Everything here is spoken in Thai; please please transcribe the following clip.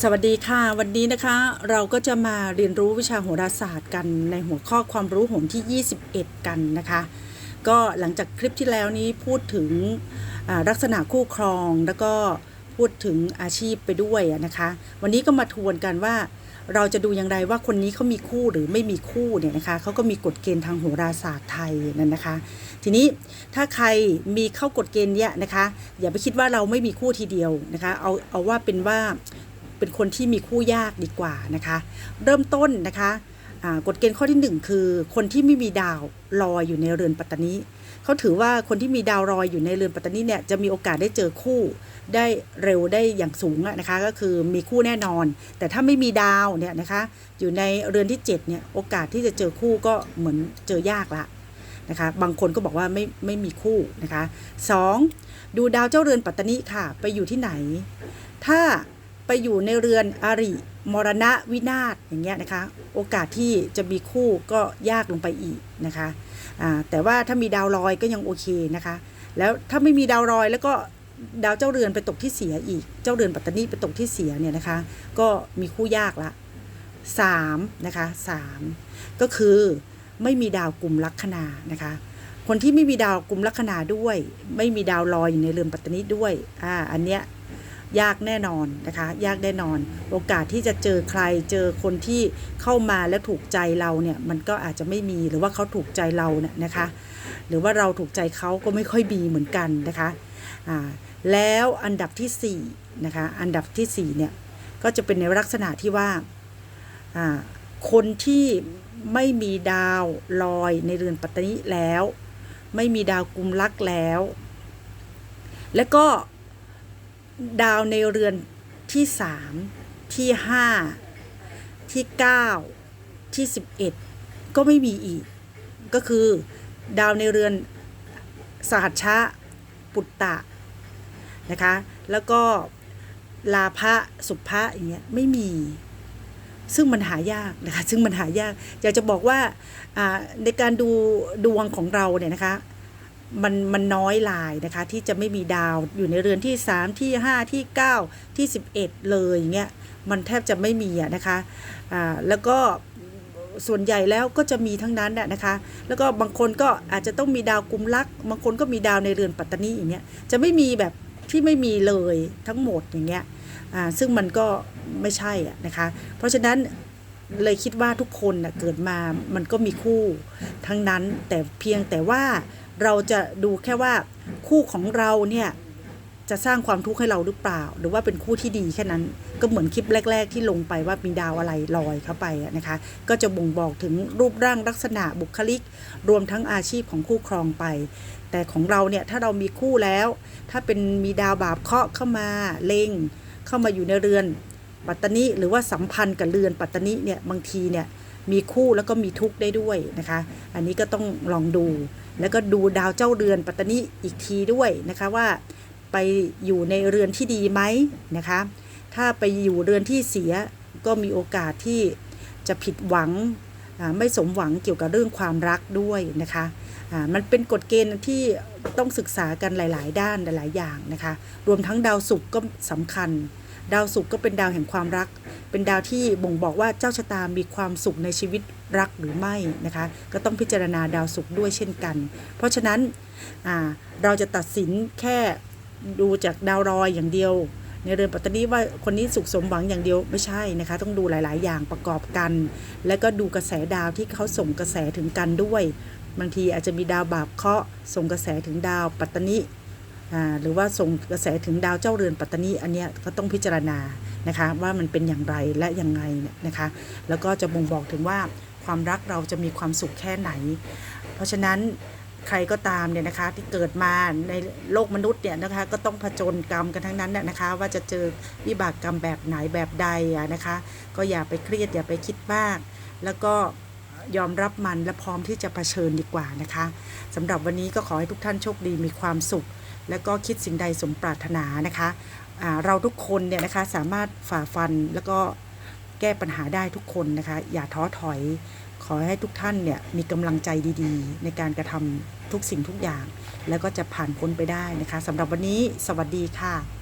สวัสดีค่ะ วันนี้นะคะเราก็จะมาเรียนรู้วิชาโหราศาสตร์กันในหัวข้อความรู้โหนที่ 21 กันนะคะ ก็หลังจากคลิปที่แล้วนี้พูดถึงลักษณะคู่ครองแล้วก็พูดถึงอาชีพไปด้วยนะคะ วันนี้ก็มาทวนกันว่า เราจะดูอย่างไรว่าคนนี้เขามีคู่หรือไม่มีคู่เนี่ยนะคะเขาก็มีกฎเกณฑ์ทางโหราศาสตร์ไทยนั่นนะคะ ทีนี้ถ้าใครมีเข้ากฎเกณฑ์เนี่ยนะคะ อย่าไปคิดว่าเราไม่มีคู่ทีเดียวนะคะ เอาเอาว่าเป็นว่า เป็นคนที่มีคู่ยากดีกว่านะคะ เริ่มต้นนะคะกฎเกณฑ์ข้อที่หนึ่งคือ คนที่ไม่มีดาวลอยอยู่ในเรือนปัตตานีเขาถือว่าคนที่มีดาวลอยอยู่ในเรือนปัตตานีเนี่ยจะมีโอกาสได้เจอคู่ได้เร็วได้อย่างสูงอะนะคะ ก็คือมีคู่แน่นอน แต่ถ้าไม่มีดาวเนี่ยนะคะ อยู่ในเรือนที่เจ็ดเนี่ยโอกาสที่จะเจอคู่ก็เหมือนเจอยากละนะคะ บางคนก็บอกว่าไม่ไม่มีคู่นะคะสองดูดาวเจ้าเรือนปัตตานีค่ะ ไปอยู่ที่ไหน ถ้า อยู่ในเรือนอริมรณะวินาศอย่างเงี้ยนะคะ โอกาสที่จะมีคู่ก็ยากลงไปอีกนะคะแต่ว่าถ้ามีดาวลอยก็ยังโอเคนะคะ แล้วถ้าไม่มีดาวลอยแล้วก็ดาวเจ้าเรือนไปตกที่เสียอีก เจ้าเรือนปัตตานีไปตกที่เสียเนี่ยนะคะ ก็มีคู่ยากละสามนะคะสามก็คือไม่มีดาวกลุ่มลัคนานะคะ คนที่ไม่มีดาวกลุ่มลัคนาด้วย ไม่มีดาวลอยอยู่ในเรือนปัตตานีด้วยอ่าอันเนี้ย ยากแน่นอนนะคะ ยากแน่นอน โอกาสที่จะเจอใครเจอคนที่เข้ามาแล้วถูกใจเราเนี่ยมันก็อาจจะไม่มีหรือว่าเขาถูกใจเราเนี่ยนะคะ หรือว่าเราถูกใจเขาก็ไม่ค่อยมีเหมือนกันนะคะอ่าแล้วอันดับที่สี่นะคะอันดับที่สี่เนี่ยก็จะเป็นในลักษณะที่ว่าอ่าคนที่ไม่มีดาวลอยในเรือนปัตตานีแล้ว ไม่มีดาวกุมลักแล้ว แล้วก็ ดาวในเรือนที่สามที่ห้าที่เก้าที่สิบเอ็ดก็ไม่มีอีก ก็คือดาวในเรือนสหัชชะปุตตะนะคะ แล้วก็ลาภะสุภะอย่างเงี้ยไม่มี ซึ่งมันหายากนะคะ ซึ่งมันหายาก อยากจะบอกว่าอ่าในการดูดวงของเราเนี่ยนะคะ มันมันน้อยลายนะคะ ที่จะไม่มีดาวอยู่ในเรือนที่ 3 ที่ 5 ที่ 9 ที่ 11 เลยอย่างเงี้ยมันแทบจะไม่มีอะนะคะอ่าแล้วก็ส่วนใหญ่แล้วก็จะมีทั้งนั้นน่ะนะคะ แล้วก็บางคนก็อาจจะต้องมีดาวกุมลักบางคนก็มีดาวในเรือนปัตตานีอย่างเงี้ยจะไม่มีแบบที่ไม่มีเลยทั้งหมดอย่างเงี้ยอ่าซึ่งมันก็ไม่ใช่อะนะคะ เพราะฉะนั้น เลยคิดว่าทุกคนน่ะเกิดมามันก็มีคู่ทั้งนั้นแต่เพียงแต่ว่าเราจะดูแค่ว่าคู่ของเราเนี่ยจะสร้างความทุกข์ให้เราหรือเปล่า หรือว่าเป็นคู่ที่ดีแค่นั้น ก็เหมือนคลิปแรก ๆ ที่ลงไปว่ามีดาวอะไรลอยเข้าไปนะคะ ก็จะบ่งบอกถึงรูปร่างลักษณะบุคลิก รวมทั้งอาชีพของคู่ครองไป แต่ของเราเนี่ยถ้าเรามีคู่แล้ว ถ้าเป็นมีดาวบาปเคาะเข้ามาเล็งเข้ามาอยู่ในเรือน ปัตตานีหรือว่าสัมพันธ์กับเรือนปัตตานีเนี่ยบางทีเนี่ยมีคู่แล้วก็มีทุกข์ได้ด้วยนะคะ อันนี้ก็ต้องลองดู แล้วก็ดูดาวเจ้าเรือนปัตตานีอีกทีด้วยนะคะว่าไปอยู่ในเรือนที่ดีไหมนะคะ ถ้าไปอยู่เรือนที่เสียก็มีโอกาสที่จะผิดหวังไม่สมหวังเกี่ยวกับเรื่องความรักด้วยนะคะมันเป็นกฎเกณฑ์ที่ต้องศึกษากันหลาย ๆ ด้านหลาย ๆ อย่างนะคะ รวมทั้งดาวศุกร์ก็สำคัญ ดาวศุกร์ก็เป็นดาวแห่งความรัก เป็นดาวที่บ่งบอกว่าเจ้าชะตามีความสุขในชีวิตรักหรือไม่นะคะ ก็ต้องพิจารณาดาวศุกร์ด้วยเช่นกัน เพราะฉะนั้นเราจะตัดสินแค่ดูจากดาวรอยอย่างเดียว ในเรือนปัตตานีว่าคนนี้สุขสมหวังอย่างเดียวไม่ใช่นะคะ ต้องดูหลาย ๆ อย่างประกอบกัน แล้วก็ดูกระแสดาวที่เขาส่งกระแสถึงกันด้วย บางทีอาจจะมีดาวบาปเคาะส่งกระแสถึงดาวปัตตานี หรือว่าส่งกระแสถึงดาวเจ้าเรือนปัตตานีอันเนี้ยก็ต้องพิจารณานะคะว่ามันเป็นอย่างไรและยังไงนะคะ แล้วก็จะบ่งบอกถึงว่าความรักเราจะมีความสุขแค่ไหน เพราะฉะนั้นใครก็ตามเนี่ยนะคะที่เกิดมาในโลกมนุษย์เนี่ยนะคะก็ต้องผจญกรรมกันทั้งนั้นน่ะนะคะ ว่าจะเจอวิบากกรรมแบบไหนแบบใดนะคะ ก็อย่าไปเครียดอย่าไปคิดมาก แล้วก็ยอมรับมันและพร้อมที่จะเผชิญดีกว่านะคะสำหรับวันนี้ก็ขอให้ทุกท่านโชคดีมีความสุข แล้วก็คิดสิ่งใดสมปรารถนานะคะเราทุกคนเนี่ยนะคะสามารถฝ่าฟันแล้วก็แก้ปัญหาได้ทุกคนนะคะ อย่าท้อถอย ขอให้ทุกท่านเนี่ยมีกำลังใจดีๆ ในการกระทำทุกสิ่งทุกอย่าง แล้วก็จะผ่านพ้นไปได้นะคะสำหรับวันนี้สวัสดีค่ะ